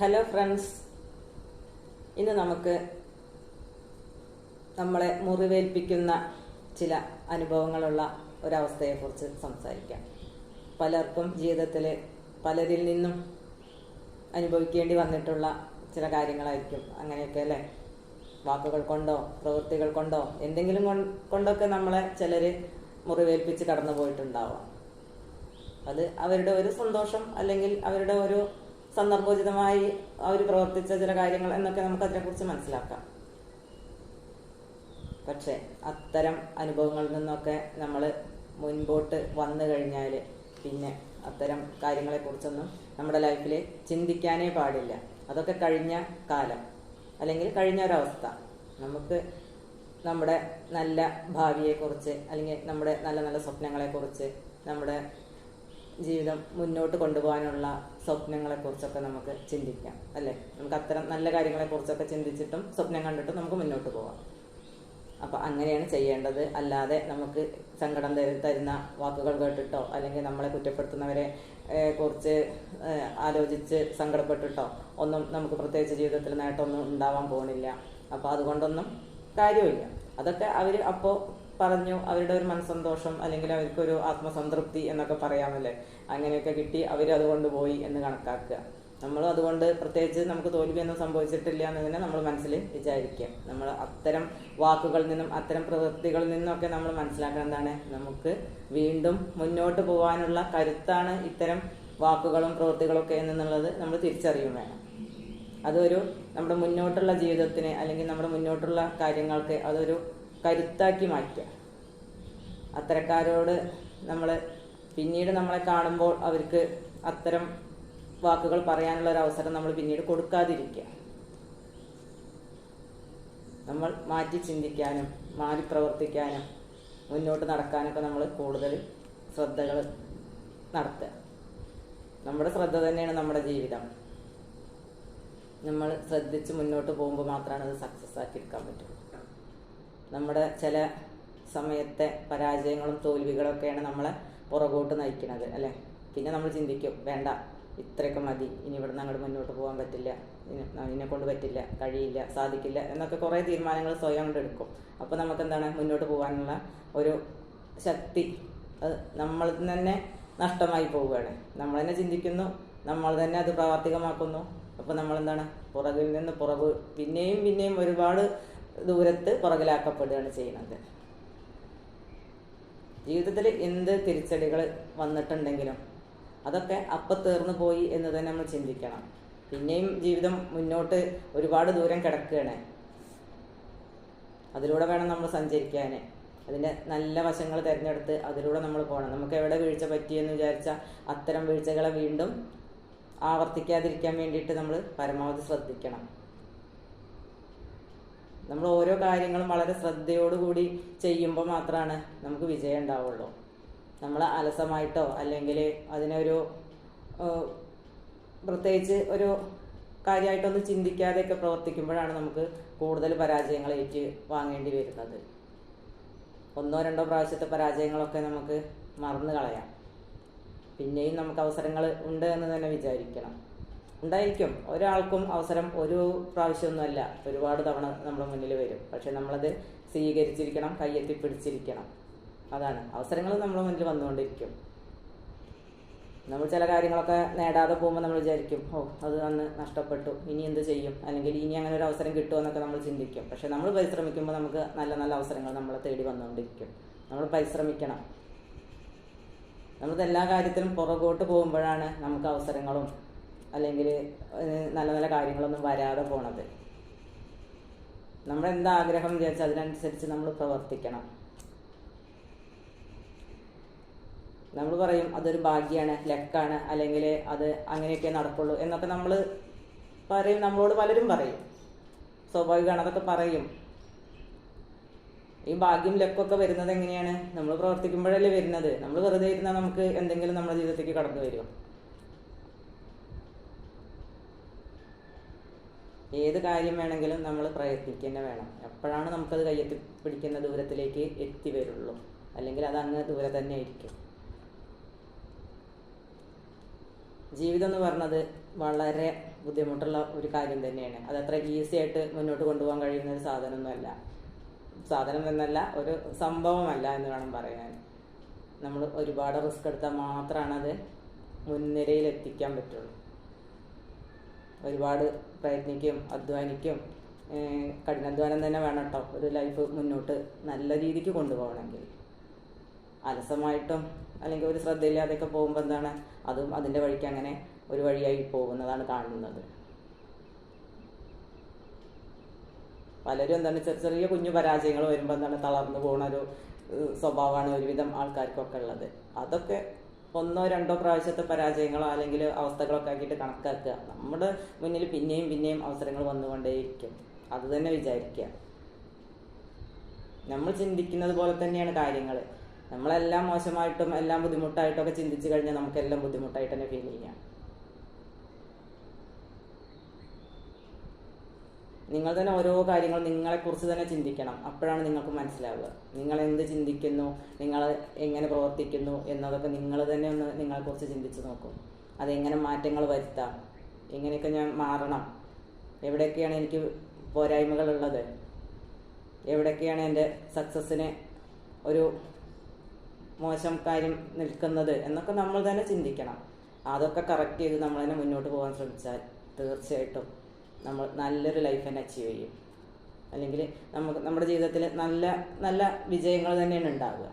Hello friends ഇന്ന് നമുക്ക് നമ്മളെ മുറിവേൽപ്പിക്കുന്ന ചില അനുഭവങ്ങളുള്ള ഒരവസ്ഥയെക്കുറിച്ച് സംസാരിക്കാം. പലർക്കും ജീവിതത്തിൽ പലരിൽ നിന്നും അനുഭവിക്കേണ്ടി വന്നിട്ടുള്ള ചില കാര്യങ്ങളായിരിക്കും. അങ്ങനെയൊക്കെ അല്ലേ? വാക്കുകൾ കൊണ്ടോ പ്രവൃത്തികൾ കൊണ്ടോ എന്തെങ്കിലും കൊണ്ടൊക്കെ നമ്മളെ ചിലർ മുറിവേൽപ്പിച്ച് കടന്നു പോയിട്ടുണ്ടാവാം അത് അവരുടെ ഒരു സന്തോഷം അല്ലെങ്കിൽ അവരുടെ ഒരു സന്ദർഭോചിതമായി അവർ പ്രവർത്തിച്ച ചില കാര്യങ്ങൾ എന്നൊക്കെ നമുക്ക് അതിനെക്കുറിച്ച് മനസ്സിലാക്കാം. പക്ഷേ അത്തരം അനുഭവങ്ങളിൽ നിന്നൊക്കെ നമ്മൾ മുൻപോട്ട് വന്നു കഴിഞ്ഞാൽ പിന്നെ അത്തരം കാര്യങ്ങളെക്കുറിച്ചൊന്നും നമ്മുടെ ലൈഫിൽ ചിന്തിക്കാനേ പാടില്ല. അതൊക്കെ കഴിഞ്ഞ കാലം. അല്ലെങ്കിൽ കഴിഞ്ഞ ഒരവസ്ഥ. നമുക്ക് നമ്മുടെ നല്ല ഭാവിയെക്കുറിച്ച് അല്ലെങ്കിൽ നമ്മുടെ നല്ല നല്ല സ്വപ്നങ്ങളെക്കുറിച്ച് നമ്മുടെ ജീവിതം മുന്നോട്ട് കൊണ്ടുപോകാനുള്ള സ്വപ്നങ്ങളെക്കുറിച്ചൊക്കെ നമുക്ക് ചിന്തിക്കാം അല്ലേ? നമുക്ക് അത്തരം നല്ല കാര്യങ്ങളെക്കുറിച്ചൊക്കെ ചിന്തിച്ചിട്ടും സ്വപ്നം കണ്ടിട്ടും നമുക്ക് മുന്നോട്ട് പോകാം അപ്പോൾ അങ്ങനെയാണ് ചെയ്യേണ്ടത്. അല്ലാതെ നമുക്ക് സങ്കടം തരുന്ന വാക്കുകൾ കേട്ടിട്ടോ അല്ലെങ്കിൽ നമ്മളെ കുറ്റപ്പെടുത്തുന്നവരെ കുറിച്ച് ആലോചിച്ച് സങ്കടപ്പെട്ടിട്ടോ ഒന്നും നമുക്ക് പ്രത്യേകിച്ച് ജീവിതത്തിൽ നേട്ടമൊന്നും ഉണ്ടാവാൻ പോകുന്നില്ല അപ്പോൾ അതുകൊണ്ടൊന്നും കാര്യമില്ല. അതൊക്കെ അവർ അപ്പോൾ പറഞ്ഞു അവരുടെ ഒരു മനസ്സന്തോഷം അല്ലെങ്കിൽ അവർക്കൊരു ആത്മസംതൃപ്തി എന്നൊക്കെ പറയാമല്ലേ? അങ്ങനെയൊക്കെ കിട്ടി അവർ അതുകൊണ്ട് പോയി എന്ന് കണക്കാക്കുക. നമ്മൾ അതുകൊണ്ട് പ്രത്യേകിച്ച് നമുക്ക് തോൽവിയൊന്നും സംഭവിച്ചിട്ടില്ല എന്ന് തന്നെ നമ്മൾ മനസ്സിൽ വിചാരിക്കുക. നമ്മൾ അത്തരം വാക്കുകളിൽ നിന്നും അത്തരം പ്രവൃത്തികളിൽ നിന്നൊക്കെ നമ്മൾ മനസ്സിലാക്കുക എന്താണ്? നമുക്ക് വീണ്ടും മുന്നോട്ട് പോകാനുള്ള കരുത്താണ് ഇത്തരം വാക്കുകളും പ്രവൃത്തികളൊക്കെ എന്നുള്ളത് നമ്മൾ തിരിച്ചറിയും വേണം. അതൊരു നമ്മുടെ മുന്നോട്ടുള്ള ജീവിതത്തിന് അല്ലെങ്കിൽ നമ്മുടെ മുന്നോട്ടുള്ള കാര്യങ്ങൾക്ക് അതൊരു കരുത്താക്കി മാറ്റുക. അത്തരക്കാരോട് നമ്മൾ പിന്നീട് നമ്മളെ കാണുമ്പോൾ അവർക്ക് അത്തരം വാക്കുകൾ പറയാനുള്ള ഒരു അവസരം നമ്മൾ പിന്നീട് കൊടുക്കാതിരിക്കുക. നമ്മൾ മാറ്റി ചിന്തിക്കാനും മാറി പ്രവർത്തിക്കാനും മുന്നോട്ട് നടക്കാനൊക്കെ നമ്മൾ കൂടുതൽ ശ്രദ്ധകൾ നടത്തുക. നമ്മുടെ ശ്രദ്ധ തന്നെയാണ് നമ്മുടെ ജീവിതം. നമ്മൾ ശ്രദ്ധിച്ച് മുന്നോട്ട് പോകുമ്പോൾ മാത്രമാണ് അത് സക്സസ് ആക്കി പറ്റുള്ളൂ. നമ്മുടെ ചില സമയത്തെ പരാജയങ്ങളും തോൽവികളൊക്കെയാണ് നമ്മളെ പുറകോട്ട് നയിക്കുന്നത് അല്ലേ? പിന്നെ നമ്മൾ ചിന്തിക്കും വേണ്ട ഇത്രയൊക്കെ മതി ഇനി ഇവിടുന്ന് അങ്ങോട്ട് മുന്നോട്ട് പോകാൻ പറ്റില്ല ഇനി കൊണ്ട് പറ്റില്ല കഴിയില്ല സാധിക്കില്ല എന്നൊക്കെ കുറേ തീരുമാനങ്ങൾ സ്വയം കൊണ്ട് എടുക്കും. അപ്പോൾ നമുക്ക് എന്താണ് മുന്നോട്ട് പോകാനുള്ള ഒരു ശക്തി അത് നമ്മൾ തന്നെ നഷ്ടമായി പോവുകയാണ്. നമ്മൾ തന്നെ ചിന്തിക്കുന്നു നമ്മൾ തന്നെ അത് പ്രാവർത്തികമാക്കുന്നു. അപ്പോൾ നമ്മൾ എന്താണ് പുറകിൽ നിന്ന് പുറകു പിന്നെയും പിന്നെയും ഒരുപാട് ദൂരത്ത് പുറകിലാക്കപ്പെടുകയാണ് ചെയ്യുന്നത്. ജീവിതത്തിൽ എന്ത് തിരിച്ചടികൾ വന്നിട്ടുണ്ടെങ്കിലും അതൊക്കെ അപ്പം തീർന്നു പോയി എന്ന് തന്നെ നമ്മൾ ചിന്തിക്കണം. പിന്നെയും ജീവിതം മുന്നോട്ട് ഒരുപാട് ദൂരം കിടക്കുകയാണ്. അതിലൂടെ വേണം നമ്മൾ സഞ്ചരിക്കാൻ. അതിന്റെ നല്ല വശങ്ങൾ തിരഞ്ഞെടുത്ത് അതിലൂടെ നമ്മൾ പോകണം. നമുക്ക് എവിടെ വീഴ്ച പറ്റിയെന്ന് വിചാരിച്ചാൽ അത്തരം വീഴ്ചകളെ വീണ്ടും ആവർത്തിക്കാതിരിക്കാൻ വേണ്ടിയിട്ട് നമ്മൾ പരമാവധി ശ്രദ്ധിക്കണം. നമ്മൾ ഓരോ കാര്യങ്ങളും വളരെ ശ്രദ്ധയോടുകൂടി ചെയ്യുമ്പോൾ മാത്രമാണ് നമുക്ക് വിജയം ഉണ്ടാവുള്ളൂ. നമ്മൾ അലസമായിട്ടോ അല്ലെങ്കിൽ അതിനൊരു പ്രത്യേകിച്ച് ഒരു കാര്യമായിട്ടൊന്നും ചിന്തിക്കാതെയൊക്കെ പ്രവർത്തിക്കുമ്പോഴാണ് നമുക്ക് കൂടുതൽ പരാജയങ്ങൾ ഏറ്റ് വാങ്ങേണ്ടി വരുന്നത്. ഒന്നോ രണ്ടോ പ്രാവശ്യത്തെ പരാജയങ്ങളൊക്കെ നമുക്ക് മറന്നു കളയാം പിന്നെയും നമുക്ക് അവസരങ്ങൾ ഉണ്ട് എന്ന് തന്നെ വിചാരിക്കണം. ഉണ്ടായിരിക്കും. ഒരാൾക്കും അവസരം ഒരു പ്രാവശ്യമൊന്നുമല്ല. ഒരുപാട് തവണ നമ്മുടെ മുന്നിൽ വരും. പക്ഷെ നമ്മളത് സ്വീകരിച്ചിരിക്കണം കയ്യെത്തി പിടിച്ചിരിക്കണം. അതാണ്. അവസരങ്ങൾ നമ്മുടെ മുന്നിൽ വന്നുകൊണ്ടിരിക്കും. നമ്മൾ ചില കാര്യങ്ങളൊക്കെ നേടാതെ പോകുമ്പോൾ നമ്മൾ വിചാരിക്കും ഓ അത് അന്ന് നഷ്ടപ്പെട്ടു. ഇനി എന്ത് ചെയ്യും? അല്ലെങ്കിൽ ഇനി അങ്ങനെ ഒരു അവസരം കിട്ടുമോ എന്നൊക്കെ നമ്മൾ ചിന്തിക്കും. പക്ഷെ നമ്മൾ പരിശ്രമിക്കുമ്പോൾ നമുക്ക് നല്ല നല്ല അവസരങ്ങൾ നമ്മളെ തേടി വന്നുകൊണ്ടിരിക്കും. നമ്മൾ പരിശ്രമിക്കണം. നമ്മൾ എല്ലാ കാര്യത്തിലും പുറകോട്ട് പോകുമ്പോഴാണ് നമുക്ക് അവസരങ്ങളും അല്ലെങ്കിൽ നല്ല നല്ല കാര്യങ്ങളൊന്നും വരാതെ പോണത്. നമ്മൾ എന്താ ആഗ്രഹം വിചാരിച്ചാൽ അതിനനുസരിച്ച് നമ്മൾ പ്രവർത്തിക്കണം. നമ്മൾ പറയും അതൊരു ഭാഗ്യമാണ് ലക്കാണ് അല്ലെങ്കിൽ അത് അങ്ങനെയൊക്കെ നടക്കുള്ളൂ എന്നൊക്കെ നമ്മൾ പറയും നമ്മളോട് പലരും പറയും. സ്വാഭാവികമാണ് അതൊക്കെ പറയും. ഈ ഭാഗ്യം ലക്കൊക്കെ വരുന്നത് എങ്ങനെയാണ്? നമ്മൾ പ്രവർത്തിക്കുമ്പോഴല്ലേ വരുന്നത്. നമ്മൾ വെറുതെ ഇരുന്നാൽ നമുക്ക് എന്തെങ്കിലും നമ്മുടെ ജീവിതത്തിലേക്ക് കടന്നു വരുമോ ഏത് കാര്യം വേണമെങ്കിലും നമ്മൾ പ്രയത്നിക്കുക വേണം. എപ്പോഴാണ് നമുക്കത് കയ്യെത്തി പിടിക്കുന്ന ദൂരത്തിലേക്ക് എത്തി വരുള്ളൂ. അല്ലെങ്കിൽ അത് അങ്ങ് ദൂരെ തന്നെ ആയിരിക്കും ജീവിതം എന്ന് പറഞ്ഞത് വളരെ ബുദ്ധിമുട്ടുള്ള ഒരു കാര്യം തന്നെയാണ്. അത് അത്ര ഈസി ആയിട്ട് മുന്നോട്ട് കൊണ്ടുപോകാൻ കഴിയുന്ന ഒരു സാധനമൊന്നുമല്ല. സാധനം എന്നല്ല ഒരു സംഭവമല്ല എന്ന് വേണം പറയാൻ. നമ്മൾ ഒരുപാട് റിസ്ക് എടുത്താൽ മാത്രമാണ് അത് മുൻനിരയിൽ എത്തിക്കാൻ പറ്റുള്ളൂ. ഒരുപാട് പ്രയത്നിക്കും അധ്വാനിക്കും കഠിനാധ്വാനം തന്നെ വേണം കേട്ടോ ഒരു ലൈഫ് മുന്നോട്ട് നല്ല രീതിക്ക് കൊണ്ടുപോകണമെങ്കിൽ. അലസമായിട്ടും അല്ലെങ്കിൽ ഒരു ശ്രദ്ധയില്ലാതെയൊക്കെ പോകുമ്പോൾ എന്താണ്? അതും അതിന്റെ വഴിക്ക് അങ്ങനെ ഒരു വഴിയായി പോകുന്നതാണ് കാണുന്നത്. പലരും എന്താണ്? ചെറിയ ചെറിയ കുഞ്ഞു പരാജയങ്ങൾ വരുമ്പോൾ എന്താണ്? തളർന്നു പോകുന്ന ഒരു സ്വഭാവമാണ് ഒരുവിധം ആൾക്കാർക്കൊക്കെ ഉള്ളത്. അതൊക്കെ ഒന്നോ രണ്ടോ പ്രാവശ്യത്തെ പരാജയങ്ങളോ അല്ലെങ്കിൽ അവസ്ഥകളൊക്കെ ആക്കിയിട്ട് കണക്കാക്കുക. നമ്മുടെ മുന്നിൽ പിന്നെയും പിന്നെയും അവസരങ്ങൾ വന്നുകൊണ്ടേയിരിക്കും. അത് തന്നെ വിചാരിക്കുക. നമ്മൾ ചിന്തിക്കുന്നത് പോലെ തന്നെയാണ് കാര്യങ്ങൾ. നമ്മളെല്ലാം മോശമായിട്ടും എല്ലാം ബുദ്ധിമുട്ടായിട്ടും ഒക്കെ ചിന്തിച്ചു കഴിഞ്ഞാൽ നമുക്കെല്ലാം ബുദ്ധിമുട്ടായിട്ട് തന്നെ ഫീൽ ചെയ്യാം. നിങ്ങൾ തന്നെ ഓരോ കാര്യങ്ങൾ നിങ്ങളെക്കുറിച്ച് തന്നെ ചിന്തിക്കണം. അപ്പോഴാണ് നിങ്ങൾക്ക് മനസ്സിലാവുക. നിങ്ങൾ എന്ത് ചിന്തിക്കുന്നു നിങ്ങൾ എങ്ങനെ പ്രവർത്തിക്കുന്നു എന്നതൊക്കെ നിങ്ങൾ തന്നെ ഒന്ന് നിങ്ങളെക്കുറിച്ച് ചിന്തിച്ച് നോക്കും. അതെങ്ങനെ മാറ്റങ്ങൾ വരുത്താം? എങ്ങനെയൊക്കെ ഞാൻ മാറണം? എവിടെയൊക്കെയാണ് എനിക്ക് പോരായ്മകൾ ഉള്ളത് എവിടെയൊക്കെയാണ് എന്റെ സക്സസ്സിന് ഒരു മോശം കാര്യം നിൽക്കുന്നത് എന്നൊക്കെ നമ്മൾ തന്നെ ചിന്തിക്കണം. അതൊക്കെ കറക്റ്റ് ചെയ്ത് നമ്മൾ തന്നെ മുന്നോട്ട് പോകാൻ ശ്രമിച്ചാൽ തീർച്ചയായിട്ടും. നമ്മൾ നല്ലൊരു ലൈഫ് തന്നെ അച്ചീവ് ചെയ്യും. അല്ലെങ്കിൽ നമുക്ക് നമ്മുടെ ജീവിതത്തിൽ നല്ല നല്ല വിജയങ്ങൾ തന്നെയാണ് ഉണ്ടാവുക.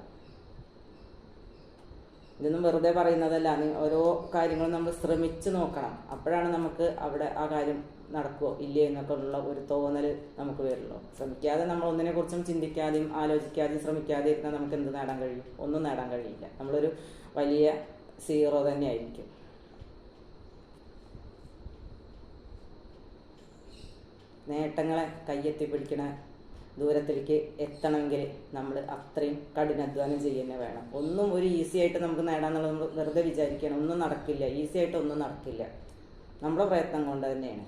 ഇതൊന്നും വെറുതെ പറയുന്നതല്ല. ഓരോ കാര്യങ്ങളും നമ്മൾ ശ്രമിച്ചു നോക്കണം. അപ്പോഴാണ് നമുക്ക് അവിടെ ആ കാര്യം നടക്കുമോ ഇല്ലേ എന്നൊക്കെ ഉള്ള ഒരു തോന്നൽ നമുക്ക് വരുള്ളൂ. ശ്രമിക്കാതെ നമ്മൾ ഒന്നിനെ കുറിച്ചും ചിന്തിക്കാതെയും ആലോചിക്കാതെയും ശ്രമിക്കാതെ ഇരുന്നാൽ നമുക്ക് എന്ത് നേടാൻ കഴിയും? ഒന്നും നേടാൻ കഴിയില്ല. നമ്മളൊരു വലിയ സീറോ തന്നെയായിരിക്കും. നേട്ടങ്ങളെ കയ്യെത്തി പിടിക്കണ ദൂരത്തിലേക്ക് എത്തണമെങ്കിൽ നമ്മൾ അത്രയും കഠിനാധ്വാനം ചെയ്യുന്നത് വേണം. ഒന്നും ഒരു ഈസി ആയിട്ട് നമുക്ക് നേടാന്നുള്ളത് നമ്മൾ വെറുതെ വിചാരിക്കണം ഒന്നും നടക്കില്ല. ഈസി ആയിട്ട് ഒന്നും നടക്കില്ല. നമ്മുടെ പ്രയത്നം കൊണ്ട് തന്നെയാണ്.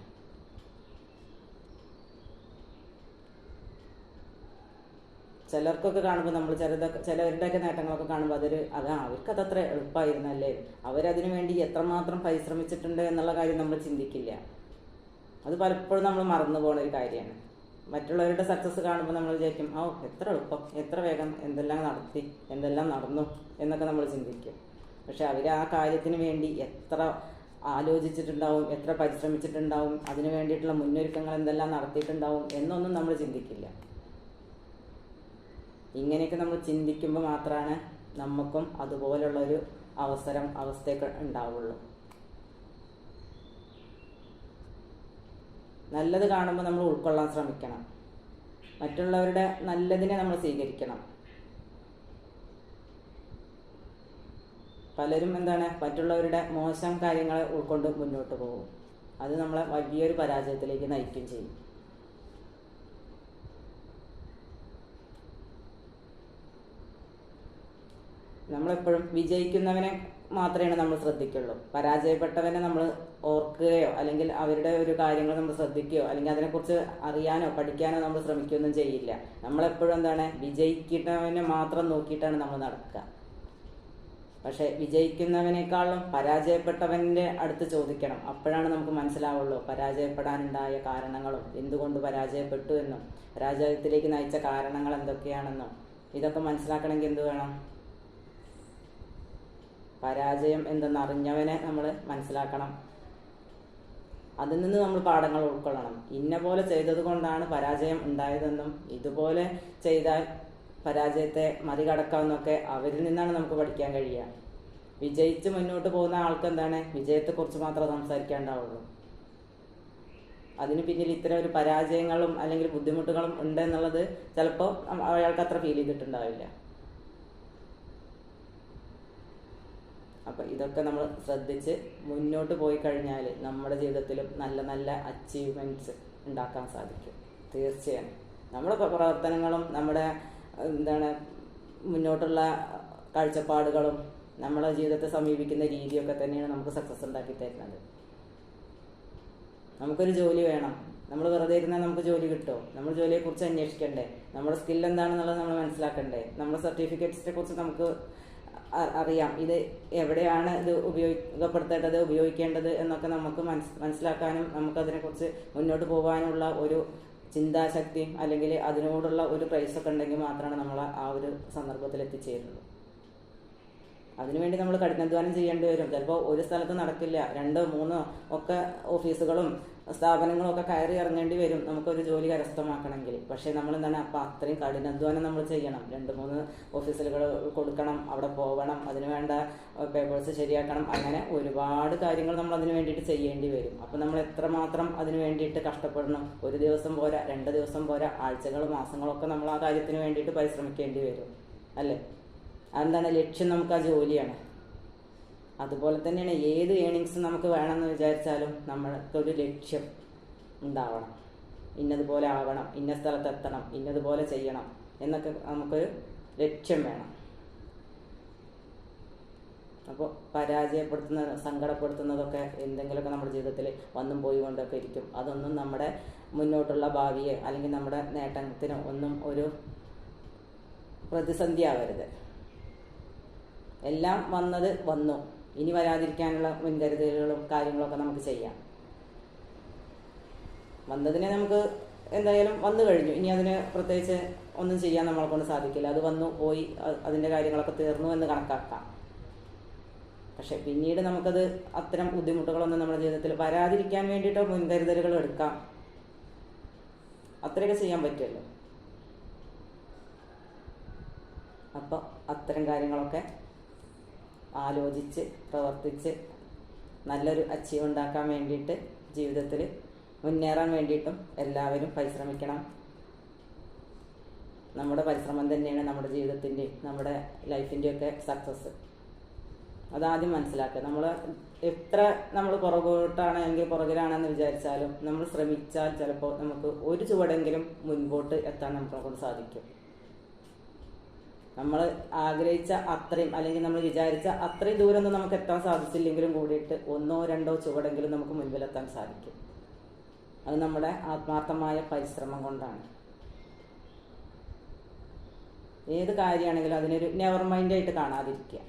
ചിലർക്കൊക്കെ കാണുമ്പോൾ നമ്മൾ ചിലതൊക്കെ ചിലവരുടെയൊക്കെ നേട്ടങ്ങളൊക്കെ കാണുമ്പോൾ അതൊരു അതാ അവർക്ക് അതത്ര എളുപ്പമായിരുന്നല്ലേ? അവരതിനു വേണ്ടി എത്രമാത്രം പരിശ്രമിച്ചിട്ടുണ്ട് എന്നുള്ള കാര്യം നമ്മൾ ചിന്തിക്കില്ല. അത് പലപ്പോഴും നമ്മൾ മറന്നു പോകുന്ന ഒരു കാര്യമാണ്. മറ്റുള്ളവരുടെ സക്സസ് കാണുമ്പോൾ നമ്മൾ വിചാരിക്കും ഓ എത്ര എളുപ്പം എത്ര വേഗം എന്തെല്ലാം നടത്തി എന്തെല്ലാം നടന്നു എന്നൊക്കെ നമ്മൾ ചിന്തിക്കും. പക്ഷെ അവർ ആ കാര്യത്തിന് വേണ്ടി എത്ര ആലോചിച്ചിട്ടുണ്ടാവും എത്ര പരിശ്രമിച്ചിട്ടുണ്ടാവും അതിനു വേണ്ടിയിട്ടുള്ള മുന്നൊരുക്കങ്ങൾ എന്തെല്ലാം നടത്തിയിട്ടുണ്ടാവും എന്നൊന്നും നമ്മൾ ചിന്തിക്കില്ല. ഇങ്ങനെയൊക്കെ നമ്മൾ ചിന്തിക്കുമ്പോൾ മാത്രമാണ് നമുക്കും അതുപോലുള്ളൊരു അവസരം അവസ്ഥയൊക്കെ ഉണ്ടാവുള്ളൂ. നല്ലത് കാണുമ്പോൾ നമ്മൾ ഉൾക്കൊള്ളാൻ ശ്രമിക്കണം. മറ്റുള്ളവരുടെ നല്ലതിനെ നമ്മൾ സ്വീകരിക്കണം. പലരും എന്താണ് മറ്റുള്ളവരുടെ മോശം കാര്യങ്ങൾ ഉൾക്കൊണ്ട് മുന്നോട്ട് പോകും. അത് നമ്മളെ വലിയൊരു പരാജയത്തിലേക്ക് നയിക്കുകയും ചെയ്യും. നമ്മളെപ്പോഴും വിജയിക്കുന്നവനെ മാത്രമേ നമ്മൾ ശ്രദ്ധിക്കുള്ളൂ. പരാജയപ്പെട്ടവനെ നമ്മൾ ഓർക്കുകയോ അല്ലെങ്കിൽ അവരുടെ ഒരു കാര്യങ്ങൾ നമ്മൾ ശ്രദ്ധിക്കുകയോ അല്ലെങ്കിൽ അതിനെക്കുറിച്ച് അറിയാനോ പഠിക്കാനോ നമ്മൾ ശ്രമിക്കുകയൊന്നും ചെയ്യില്ല. നമ്മളെപ്പോഴും എന്താണ് വിജയിക്കുന്നവനെ മാത്രം നോക്കിയിട്ടാണ് നമ്മൾ നടക്കുക. പക്ഷെ വിജയിക്കുന്നവനേക്കാളും പരാജയപ്പെട്ടവന്റെ അടുത്ത് ചോദിക്കണം. അപ്പോഴാണ് നമുക്ക് മനസ്സിലാവുള്ളൂ പരാജയപ്പെടാനുണ്ടായ കാരണങ്ങളും എന്തുകൊണ്ട് പരാജയപ്പെട്ടു എന്നും പരാജയത്തിലേക്ക് നയിച്ച കാരണങ്ങൾ എന്തൊക്കെയാണെന്നും. ഇതൊക്കെ മനസ്സിലാക്കണമെങ്കിൽ എന്ത് വേണം? പരാജയം എന്തെന്നറിഞ്ഞവനെ നമ്മൾ മനസ്സിലാക്കണം. അതിൽ നിന്ന് നമ്മൾ പാഠങ്ങൾ ഉൾക്കൊള്ളണം. ഇന്ന പോലെ ചെയ്തത് കൊണ്ടാണ് പരാജയം ഉണ്ടായതെന്നും ഇതുപോലെ ചെയ്താൽ പരാജയത്തെ മറികടക്കാമെന്നൊക്കെ അവരിൽ നിന്നാണ് നമുക്ക് പഠിക്കാൻ കഴിയുക. വിജയിച്ച് മുന്നോട്ട് പോകുന്ന ആൾക്ക് എന്താണ്? വിജയത്തെക്കുറിച്ച് മാത്രമേ സംസാരിക്കാണ്ടാവുള്ളൂ. അതിന് പിന്നിൽ ഇത്തരം ഒരു പരാജയങ്ങളും അല്ലെങ്കിൽ ബുദ്ധിമുട്ടുകളും ഉണ്ട് എന്നുള്ളത് ചിലപ്പോൾ അയാൾക്ക് അത്ര ഫീൽ ചെയ്തിട്ടുണ്ടാവില്ല. അപ്പം ഇതൊക്കെ നമ്മൾ ശ്രദ്ധിച്ച് മുന്നോട്ട് പോയി കഴിഞ്ഞാൽ നമ്മുടെ ജീവിതത്തിലും നല്ല നല്ല അച്ചീവ്മെന്റ്സ് ഉണ്ടാക്കാൻ സാധിക്കും. തീർച്ചയായും. നമ്മുടെ പ്രവർത്തനങ്ങളും നമ്മുടെ എന്താണ് മുന്നോട്ടുള്ള കാഴ്ചപ്പാടുകളും നമ്മളെ ജീവിതത്തെ സമീപിക്കുന്ന രീതിയൊക്കെ തന്നെയാണ് നമുക്ക് സക്സസ് ഉണ്ടാക്കി തരുന്നത്. നമുക്കൊരു ജോലി വേണം. നമ്മൾ വെറുതെ ഇരുന്നാൽ നമുക്ക് ജോലി കിട്ടുമോ നമ്മൾ ജോലിയെക്കുറിച്ച് അന്വേഷിക്കണ്ടേ? നമ്മുടെ സ്കിൽ എന്താണെന്നുള്ളത് നമ്മൾ മനസ്സിലാക്കണ്ടേ? നമ്മുടെ സർട്ടിഫിക്കറ്റ്സിനെ കുറിച്ച് നമുക്ക് അറിയാം. ഇത് എവിടെയാണ് ഇത് ഉപയോഗപ്പെടുത്തേണ്ടത് ഉപയോഗിക്കേണ്ടത് എന്നൊക്കെ നമുക്ക് മനസ് മനസ്സിലാക്കാനും നമുക്കതിനെക്കുറിച്ച് മുന്നോട്ട് പോകാനുള്ള ഒരു ചിന്താശക്തി അല്ലെങ്കിൽ അതിനോടുള്ള ഒരു പ്രൈസൊക്കെ ഉണ്ടെങ്കിൽ മാത്രമാണ് നമ്മൾ ആ ഒരു സന്ദർഭത്തിൽ എത്തിച്ചേരുന്നത് അതിനുവേണ്ടി നമ്മൾ കഠിനാധ്വാനം ചെയ്യേണ്ടി വരും. ചിലപ്പോൾ ഒരു സ്ഥലത്ത് നടക്കില്ല രണ്ടോ മൂന്നോ ഒക്കെ ഓഫീസുകളും സ്ഥാപനങ്ങളും ഒക്കെ കയറി ഇറങ്ങേണ്ടി വരും. നമുക്കൊരു ജോലി കരസ്ഥമാക്കണമെങ്കിൽ. പക്ഷേ നമ്മൾ എന്താണ് അപ്പോൾ അത്രയും കഠിനാധ്വാനം നമ്മൾ ചെയ്യണം. രണ്ട് മൂന്ന് ഓഫീസുകൾ കൊടുക്കണം അവിടെ പോകണം അതിന് വേണ്ട പേപ്പേഴ്സ് ശരിയാക്കണം അങ്ങനെ ഒരുപാട് കാര്യങ്ങൾ നമ്മൾ അതിന് വേണ്ടിയിട്ട് ചെയ്യേണ്ടി വരും. അപ്പോൾ നമ്മൾ എത്രമാത്രം അതിന് വേണ്ടിയിട്ട് കഷ്ടപ്പെടണം? ഒരു ദിവസം പോരാ രണ്ട് ദിവസം പോരാ ആഴ്ചകളും മാസങ്ങളൊക്കെ നമ്മൾ ആ കാര്യത്തിന് വേണ്ടിയിട്ട് പരിശ്രമിക്കേണ്ടി വരും. അല്ലേ? അതെന്താണ് ലക്ഷ്യം നമുക്ക് ആ ജോലിയാണ്. അതുപോലെ തന്നെയാണ് ഏത് ഏണിങ്സ് നമുക്ക് വേണമെന്ന് വിചാരിച്ചാലും നമ്മൾക്കൊരു ലക്ഷ്യം ഉണ്ടാവണം. ഇന്നതുപോലെ ആവണം ഇന്ന സ്ഥലത്ത് എത്തണം ഇന്നതുപോലെ ചെയ്യണം എന്നൊക്കെ നമുക്കൊരു ലക്ഷ്യം വേണം. അപ്പോൾ പരാജയപ്പെടുത്തുന്ന സങ്കടപ്പെടുത്തുന്നതൊക്കെ എന്തെങ്കിലുമൊക്കെ നമ്മുടെ ജീവിതത്തിൽ വന്നും പോയി കൊണ്ടൊക്കെ ഇരിക്കും. അതൊന്നും നമ്മുടെ മുന്നോട്ടുള്ള ഭാവിയെ അല്ലെങ്കിൽ നമ്മുടെ നേട്ടത്തിന് ഒന്നും ഒരു പ്രതിസന്ധി ആവരുത് എല്ലാം വന്നത് വന്നു. ഇനി വരാതിരിക്കാനുള്ള മുൻകരുതലുകളും കാര്യങ്ങളൊക്കെ നമുക്ക് ചെയ്യാം. വന്നതിനെ നമുക്ക് എന്തായാലും വന്നു കഴിഞ്ഞു. ഇനി അതിന് പ്രത്യേകിച്ച് ഒന്നും ചെയ്യാൻ നമ്മളെ കൊണ്ട് സാധിക്കില്ല. അത് വന്നു പോയി അതിന്റെ കാര്യങ്ങളൊക്കെ തീർന്നു എന്ന് കണക്കാക്കാം. പക്ഷെ പിന്നീട് നമുക്കത് അത്തരം ബുദ്ധിമുട്ടുകളൊന്നും നമ്മുടെ ജീവിതത്തിൽ വരാതിരിക്കാൻ വേണ്ടിയിട്ട് മുൻകരുതലുകൾ എടുക്കാം. അത്രയൊക്കെ ചെയ്യാൻ പറ്റുമല്ലോ. അപ്പോൾ അത്തരം കാര്യങ്ങളൊക്കെ ആലോചിച്ച് പ്രവർത്തിച്ച് നല്ലൊരു അച്ചീവ് ഉണ്ടാക്കാൻ വേണ്ടിയിട്ട് ജീവിതത്തിൽ മുന്നേറാൻ വേണ്ടിയിട്ടും എല്ലാവരും പരിശ്രമിക്കണം. നമ്മുടെ പരിശ്രമം തന്നെയാണ് നമ്മുടെ ജീവിതത്തിന്റെയും നമ്മുടെ ലൈഫിന്റെയൊക്കെ സക്സസ് അതാദ്യം മനസ്സിലാക്കുക. നമ്മൾ എത്ര നമ്മൾ പുറകോട്ടാണ് എങ്കിൽ പുറകിലാണെന്ന് വിചാരിച്ചാലും നമ്മൾ ശ്രമിച്ചാൽ ചിലപ്പോൾ നമുക്ക് ഒരു ചുവടെങ്കിലും മുൻപോട്ട് എത്താൻ നമ്മളെ കൊണ്ട് സാധിക്കും. നമ്മൾ ആഗ്രഹിച്ച അത്രയും അല്ലെങ്കിൽ നമ്മൾ വിചാരിച്ച അത്രയും ദൂരമൊന്നും നമുക്ക് എത്താൻ സാധിച്ചില്ലെങ്കിലും കൂടിയിട്ട് ഒന്നോ രണ്ടോ ചുവടെങ്കിലും നമുക്ക് മുൻപിലെത്താൻ സാധിക്കും. അത് നമ്മുടെ ആത്മാർത്ഥമായ പരിശ്രമം കൊണ്ടാണ്. ഏത് കാര്യമാണെങ്കിലും അതിനൊരു നെവർ മൈൻഡായിട്ട് കാണാതിരിക്കുക.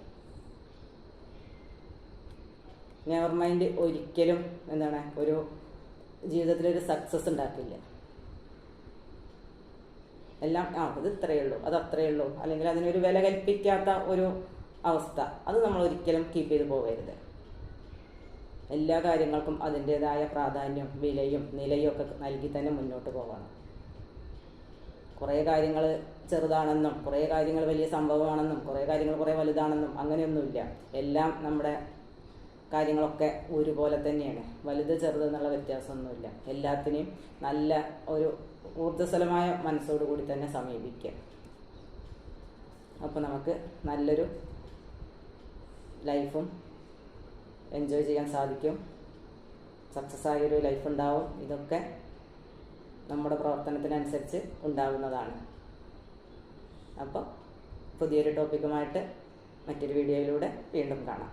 നെവർ മൈൻഡ് ഒരിക്കലും എന്താണ് ഒരു ജീവിതത്തിലൊരു സക്സസ് ഉണ്ടാക്കില്ല. എല്ലാം ആ ഇത് ഇത്രയേ ഉള്ളൂ അത് അത്രയേ ഉള്ളൂ. അല്ലെങ്കിൽ അതിനൊരു വില കൽപ്പിക്കാത്ത ഒരു അവസ്ഥ. അത് നമ്മൾ ഒരിക്കലും കീപ്പ് ചെയ്ത് പോകരുത്. എല്ലാ കാര്യങ്ങൾക്കും അതിന്റെതായ പ്രാധാന്യം വിലയും നിലയും ഒക്കെ നൽകി തന്നെ മുന്നോട്ട് പോകണം. കുറേ കാര്യങ്ങൾ ചെറുതാണെന്നും കുറേ കാര്യങ്ങൾ വലിയ സംഭവമാണെന്നും കുറേ കാര്യങ്ങൾ കുറേ വലുതാണെന്നും അങ്ങനെയൊന്നുമില്ല. എല്ലാം നമ്മുടെ കാര്യങ്ങളൊക്കെ ഒരുപോലെ തന്നെയാണ്. വലുത് ചെറുത് എന്നുള്ള വ്യത്യാസമൊന്നുമില്ല. എല്ലാത്തിനെയും നല്ല ഒരു ഊർജസ്വലമായ മനസ്സോടുകൂടി തന്നെ സമീപിക്കുക അപ്പോൾ നമുക്ക് നല്ലൊരു ലൈഫും എൻജോയ് ചെയ്യാൻ സാധിക്കും. സക്സസ് ആയൊരു ലൈഫ് ഉണ്ടാവും. ഇതൊക്കെ നമ്മുടെ പ്രവർത്തനത്തിനനുസരിച്ച് ഉണ്ടാകുന്നതാണ് അപ്പോൾ പുതിയൊരു ടോപ്പിക്കുമായിട്ട് മറ്റൊരു വീഡിയോയിലൂടെ വീണ്ടും കാണാം.